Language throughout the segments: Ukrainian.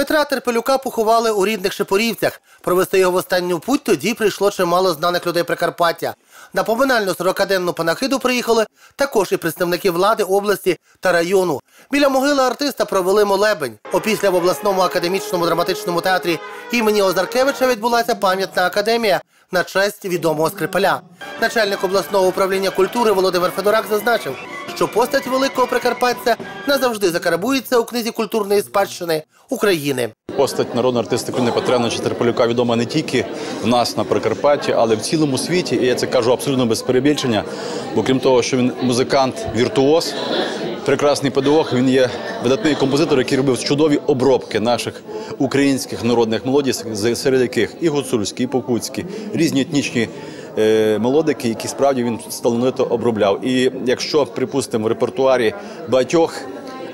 Петра Терпелюка поховали у рідних Шепорівцях. Провести його в останню путь тоді прийшло чимало знаних людей Прикарпаття. На поминальну 40-денну панахиду приїхали також і представники влади області та району. Біля могили артиста провели молебень. Опісля в обласному академічному драматичному театрі імені Озаркевича відбулася пам'ятна академія на честь відомого скрипаля. Начальник обласного управління культури Володимир Федорак зазначив, що постать великого прикарпатця назавжди закарабується у книзі культурної спадщини України. Постать народного артиста України Івановича Терполюка відома не тільки в нас на Прикарпатті, але в цілому світі. І я це кажу абсолютно без перебільшення. Бо крім того, що він музикант, віртуоз, прекрасний педагог, він є видатний композитор, який робив чудові обробки наших українських народних мелодій, серед яких і гуцульські, і покутські, різні етнічні. Е, Мелодики, які справді він талановито обробляв. І якщо, припустимо, в репертуарі багатьох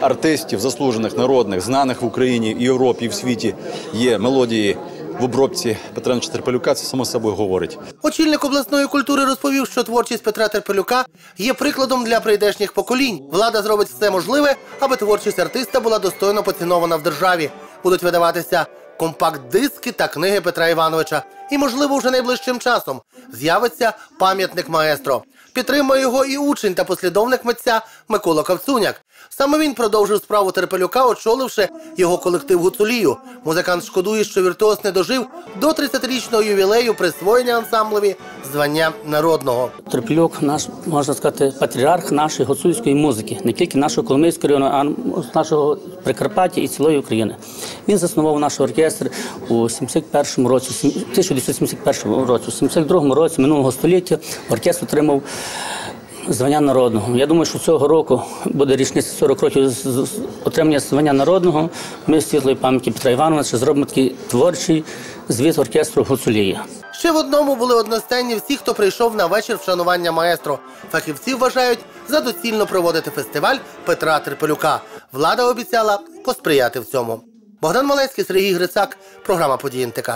артистів, заслужених народних, знаних в Україні Європі, в світі є мелодії в обробці Петра Терпелюка, це само собою говорить. Очільник обласної культури розповів, що творчість Петра Терпелюка є прикладом для прийдешніх поколінь. Влада зробить все можливе, аби творчість артиста була достойно поцінована в державі. Будуть видаватися компакт-диски та книги Петра Івановича. І, можливо, вже найближчим часом з'явиться пам'ятник маестро. Підтримує його і учень та послідовник митця Микола Кавцуняк. Саме він продовжив справу Терпелюка, очоливши його колектив Гуцулію. Музикант шкодує, що віртуоз не дожив до 30-річного ювілею присвоєння ансамблеві звання народного. Терпільок наш можна сказати патріарх нашої гуцульської музики, не тільки нашого Коломийського району, а нашого Прикарпаття і цілої України. Він заснував наш оркестр у 71 році, сім- 1971 році, у 72 році минулого століття оркестр отримав звання народного. Я думаю, що цього року буде річниця 40 років з- отримання звання народного. Ми з світлої пам'яті Петра Івановича зробимо такий творчий звіт оркестру Гуцулія. Ще в одному були одностайні всі, хто прийшов на вечір вшанування маестро. Фахівці вважають за доцільно проводити фестиваль Петра Терпелюка. Влада обіцяла посприяти в цьому. Богдан Малецький, Сергій Грицак, програма «Події НТК».